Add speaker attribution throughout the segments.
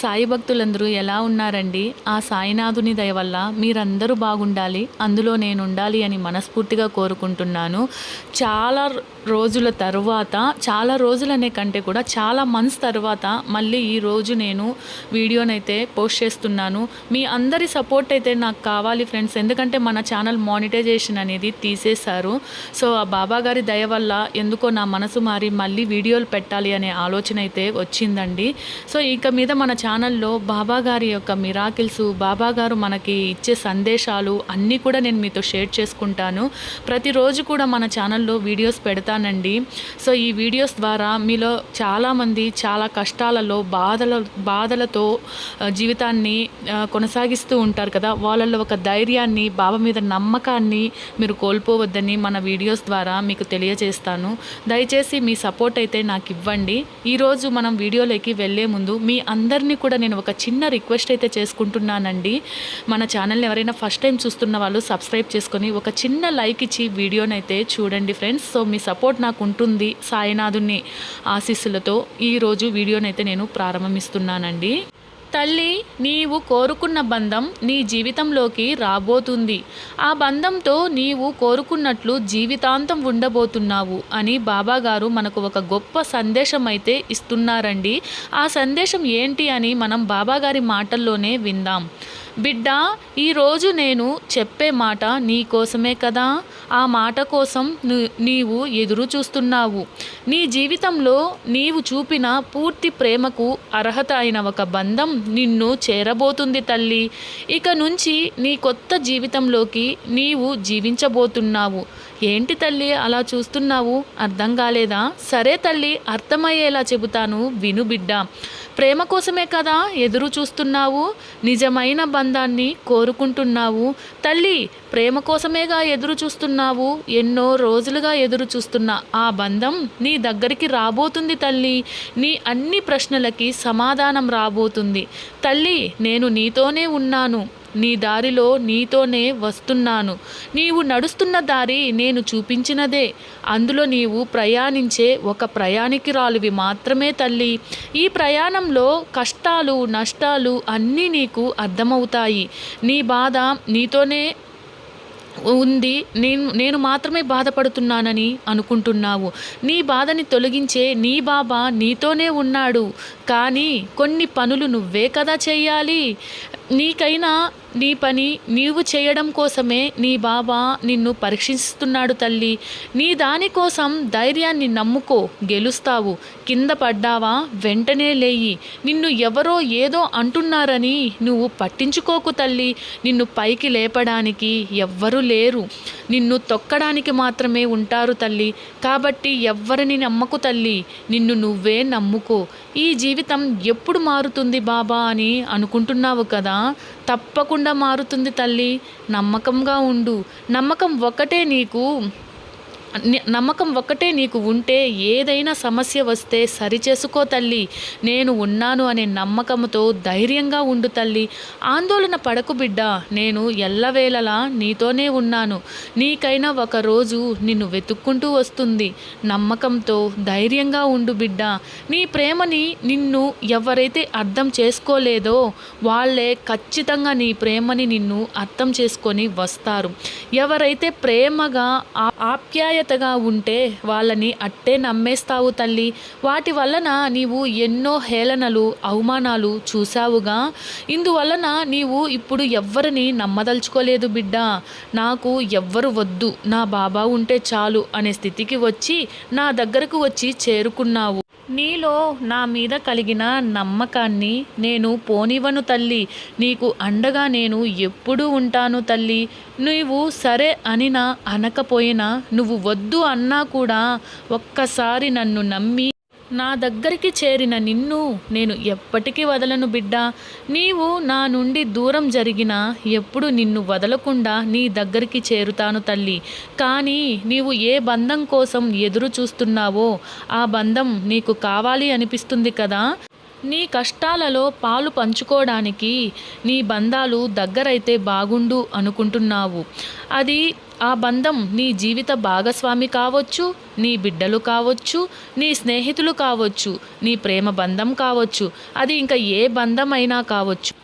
Speaker 1: సాయి భక్తులందరూ ఎలా ఉన్నారండి? ఆ సాయినాథుని దయ వల్ల మీరందరూ బాగుండాలి అందులో నేను ఉండాలి అని మనస్ఫూర్తిగా కోరుకుంటున్నాను. చాలా రోజుల తర్వాత చాలా రోజులనే కంటే కూడా చాలా మంత్స్ తర్వాత మళ్ళీ ఈ రోజు నేను వీడియోనైతే పోస్ట్ చేస్తున్నాను. మీ అందరి సపోర్ట్ అయితే నాకు కావాలి ఫ్రెండ్స్. ఎందుకంటే మన ఛానల్ మానిటైజేషన్ అనేది తీసేశారు. సో ఆ బాబా గారి దయ వల్ల ఎందుకో నా మనసు మారి మళ్ళీ వీడియోలు పెట్టాలి అనే ఆలోచన అయితే వచ్చిందండి. సో ఇక మీద మన ఛానల్లో బాబా గారి యొక్క మిరాకిల్స్ బాబా గారు మనకి ఇచ్చే సందేశాలు అన్నీ కూడా నేను మీతో షేర్ చేసుకుంటాను. ప్రతిరోజు కూడా మన ఛానల్లో వీడియోస్ పెడతానండి. సో ఈ వీడియోస్ ద్వారా మీలో చాలామంది చాలా కష్టాలలో బాధల బాధలతో జీవితాన్ని కొనసాగిస్తూ ఉంటారు కదా. వాళ్ళల్లో ఒక ధైర్యాన్ని బాబా మీద నమ్మకాన్ని మీరు కోల్పోవద్దని మన వీడియోస్ ద్వారా మీకు తెలియజేస్తాను. దయచేసి మీ సపోర్ట్ అయితే నాకు ఇవ్వండి. ఈరోజు మనం వీడియోలోకి వెళ్ళే ముందు మీ అందరినీ కూడా నేను ఒక చిన్న రిక్వెస్ట్ అయితే చేసుకుంటున్నానండి. మన ఛానల్ని ఎవరైనా ఫస్ట్ టైం చూస్తున్న వాళ్ళు సబ్స్క్రైబ్ చేసుకొని ఒక చిన్న లైక్ ఇచ్చి వీడియోని అయితే చూడండి ఫ్రెండ్స్. సో మీ సపోర్ట్ నాకు ఉంటుంది సాయినాథుని ఆశీస్సులతో ఈరోజు వీడియోని అయితే నేను ప్రారంభిస్తున్నానండి. తల్లి నీవు కోరుకున్న బంధం నీ జీవితంలోకి రాబోతుంది. ఆ బంధంతో నీవు కోరుకున్నట్లు జీవితాంతం ఉండబోతున్నావు అని బాబాగారు మనకు ఒక గొప్ప సందేశం అయితే ఇస్తున్నారండి. ఆ సందేశం ఏంటి అని మనం బాబాగారి మాటల్లోనే విందాం. బిడ్డ ఈరోజు నేను చెప్పే మాట నీ కోసమే కదా? ఆ మాట కోసం నీవు ఎదురు చూస్తున్నావు. నీ జీవితంలో నీవు చూపిన పూర్తి ప్రేమకు అర్హత అయిన ఒక బంధం నిన్ను చేరబోతుంది తల్లి. ఇక నుంచి నీ కొత్త జీవితంలోకి నీవు జీవించబోతున్నావు. ఏంటి తల్లి అలా చూస్తున్నావు? అర్థం కాలేదా? సరే తల్లి అర్థమయ్యేలా చెబుతాను. విను బిడ్డ. ప్రేమ కోసమే కదా ఎదురు చూస్తున్నావు నిజమైన బంధాన్ని కోరుకుంటున్నావు. తల్లి ప్రేమ కోసమేగా ఎదురు చూస్తున్నావు ఎన్నో రోజులుగా ఎదురు చూస్తున్న ఆ బంధం నీ దగ్గరికి రాబోతుంది తల్లి. నీ అన్ని ప్రశ్నలకి సమాధానం రాబోతుంది. తల్లి నేను నీతోనే ఉన్నాను. నీ దారిలో నీతోనే వస్తున్నాను. నీవు నడుస్తున్న దారి నేను చూపించినదే. అందులో నీవు ప్రయాణించే ఒక ప్రయాణికురాలివి మాత్రమే తల్లి. ఈ ప్రయాణంలో కష్టాలు నష్టాలు అన్నీ నీకు అర్థమవుతాయి. నీ బాధ నీతోనే ఉంది. నేను నేను మాత్రమే బాధపడుతున్నానని అనుకుంటున్నావు. నీ బాధని తొలగించే నీ బాబా నీతోనే ఉన్నాడు. కానీ కొన్ని పనులు నువ్వే కదా చెయ్యాలి నీకైనా నీ పని నీవు చేయడం కోసమే నీ బాబా నిన్ను పరీక్షిస్తున్నాడు తల్లి. నీ దానికోసం ధైర్యాన్ని నమ్ముకో గెలుస్తావు. కింద పడ్డావా వెంటనే లేయి. నిన్ను ఎవరో ఏదో అంటున్నారని నువ్వు పట్టించుకోకు తల్లి. నిన్ను పైకి లేపడానికి ఎవ్వరూ లేరు. నిన్ను తొక్కడానికి మాత్రమే ఉంటారు తల్లి. కాబట్టి ఎవ్వరిని నమ్మకు తల్లి. నిన్ను నువ్వే నమ్ముకో. ఈ జీవితం ఎప్పుడు మారుతుంది బాబా అని అనుకుంటున్నావు కదా? తప్పకుండా మారుతుంది తల్లి. నమ్మకంగా ఉండు. నమ్మకం ఒక్కటే నీకు. నమ్మకం ఒక్కటే నీకు ఉంటే ఏదైనా సమస్య వస్తే సరిచేసుకో తల్లి. నేను ఉన్నాను అనే నమ్మకంతో ధైర్యంగా ఉండు తల్లి. ఆందోళన పడకు బిడ్డ. నేను ఎల్లవేళలా నీతోనే ఉన్నాను. నీకైనా ఒక రోజు నిన్ను వెతుక్కుంటూ వస్తుంది. నమ్మకంతో ధైర్యంగా ఉండు బిడ్డ. నీ ప్రేమని నిన్ను ఎవరైతే అర్థం చేసుకోలేదో వాళ్ళే ఖచ్చితంగా నీ ప్రేమని నిన్ను అర్థం చేసుకొని వస్తారు. ఎవరైతే ప్రేమగా ఆ- ఆప్యాయతగా ఉంటే వాళ్ళని అట్టే నమ్మేస్తావు తల్లి. వాటి వలన నీవు ఎన్నో హేళనలు అవమానాలు చూశావుగా. ఇందువలన నీవు ఇప్పుడు ఎవ్వరిని నమ్మదలుచుకోలేదు బిడ్డ. నాకు ఎవ్వరు వద్దు. నా బాబా ఉంటే చాలు అనే స్థితికి వచ్చి నా దగ్గరకు వచ్చి చేరుకున్నావు. నీలో నా మీద కలిగిన నమ్మకాన్ని నేను పోనివ్వను తల్లి. నీకు అండగా నేను ఎప్పుడూ ఉంటాను తల్లి. నువ్వు సరే అనినా అనకపోయినా నువ్వు వద్దు అన్నా కూడా ఒక్కసారి నన్ను నమ్మి నా దగ్గరికి చేరిన నిన్ను నేను ఎప్పటికీ వదలను బిడ్డా. నీవు నా నుండి దూరం జరిగినా ఎప్పుడు నిన్ను వదలకుండా నీ దగ్గరికి చేరుతాను తల్లి. కానీ నీవు ఏ బంధం కోసం ఎదురు చూస్తున్నావో ఆ బంధం నీకు కావాలి అనిపిస్తుంది కదా. నీ కష్టాలలో పాలు పంచుకోవడానికి నీ బంధాలు దగ్గరైతే బాగుండు అనుకుంటున్నావు. అది ఆ బంధం నీ జీవిత భాగస్వామి కావచ్చు నీ బిడ్డలు కావచ్చు నీ స్నేహితులు కావచ్చు నీ ప్రేమ బంధం కావచ్చు అది ఇంకా ఏ బంధమైనా కావచ్చు.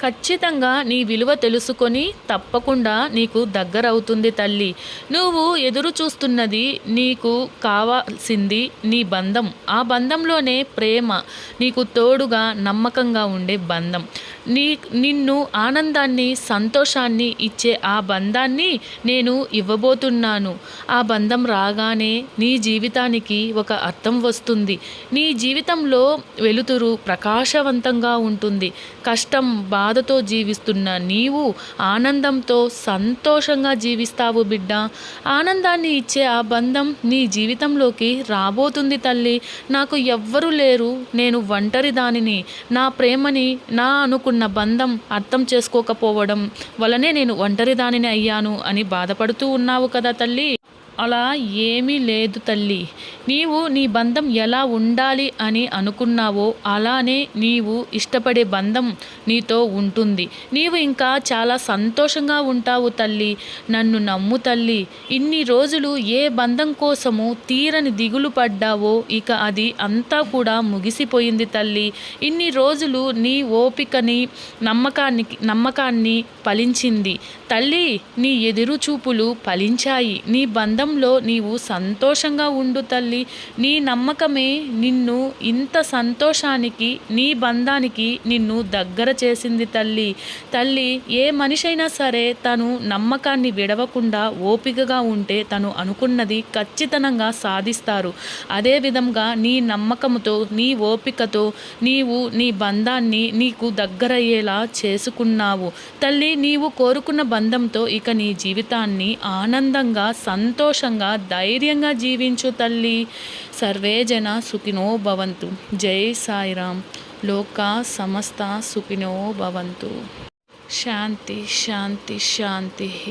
Speaker 1: ఖచ్చితంగా నీ విలువ తెలుసుకొని తప్పకుండా నీకు దగ్గరవుతుంది తల్లి. నువ్వు ఎదురు చూస్తున్నది నీకు కావాల్సింది నీ బంధం. ఆ బంధంలోనే ప్రేమ నీకు తోడుగా నమ్మకంగా ఉండే బంధం. నీ నిన్ను ఆనందాన్ని సంతోషాన్ని ఇచ్చే ఆ బంధాన్ని నేను ఇవ్వబోతున్నాను. ఆ బంధం రాగానే నీ జీవితానికి ఒక అర్థం వస్తుంది. నీ జీవితంలో వెలుతురు ప్రకాశవంతంగా ఉంటుంది. కష్టం బాధతో జీవిస్తున్న నీవు ఆనందంతో సంతోషంగా జీవిస్తావు బిడ్డ. ఆనందాన్ని ఇచ్చే ఆ బంధం నీ జీవితంలోకి రాబోతుంది తల్లి. నాకు ఎవ్వరూ లేరు. నేను ఒంటరి దానిని నా ప్రేమని నా అనుకున్న బంధం అర్థం చేసుకోకపోవడం వలనే నేను ఒంటరి దానిని అయ్యాను అని బాధపడుతూ ఉన్నావు కదా తల్లి. అలా ఏమీ లేదు తల్లి. నీవు నీ బంధం ఎలా ఉండాలి అని అనుకున్నావో అలానే నీవు ఇష్టపడే బంధం నీతో ఉంటుంది. నీవు ఇంకా చాలా సంతోషంగా ఉంటావు తల్లి. నన్ను నమ్ము తల్లి. ఇన్ని రోజులు ఏ బంధం కోసము తీరని దిగులు పడ్డావో ఇక అది అంతా కూడా ముగిసిపోయింది తల్లి. ఇన్ని రోజులు నీ ఓపికని నమ్మకానికి నమ్మకాన్ని ఫలించింది. తల్లి నీ ఎదురు చూపులు ఫలించాయి. నీ బంధం బంధంలో నీవు సంతోషంగా ఉండు తల్లి. నీ నమ్మకమే నిన్ను ఇంత సంతోషానికి నీ బంధానికి నిన్ను దగ్గర చేసింది తల్లి. తల్లి ఏ మనిషి అయినా సరే తను నమ్మకాన్ని విడవకుండా ఓపికగా ఉంటే తను అనుకున్నది ఖచ్చితంగా సాధిస్తారు. అదే విధంగా నీ నమ్మకంతో నీ ఓపికతో నీవు నీ బంధాన్ని నీకు దగ్గరయ్యేలా చేసుకున్నావు. తల్లి నీవు కోరుకున్న బంధంతో ఇక నీ జీవితాన్ని ఆనందంగా సంతోష సంతోషంగా ధైర్యంగా జీవించు తల్లి. సర్వే జన సుఖినో భవంతు. జై సాయిరామ్. లోకా సమస్త సుఖినో భవంతు. శాంతి శాంతి శాంతి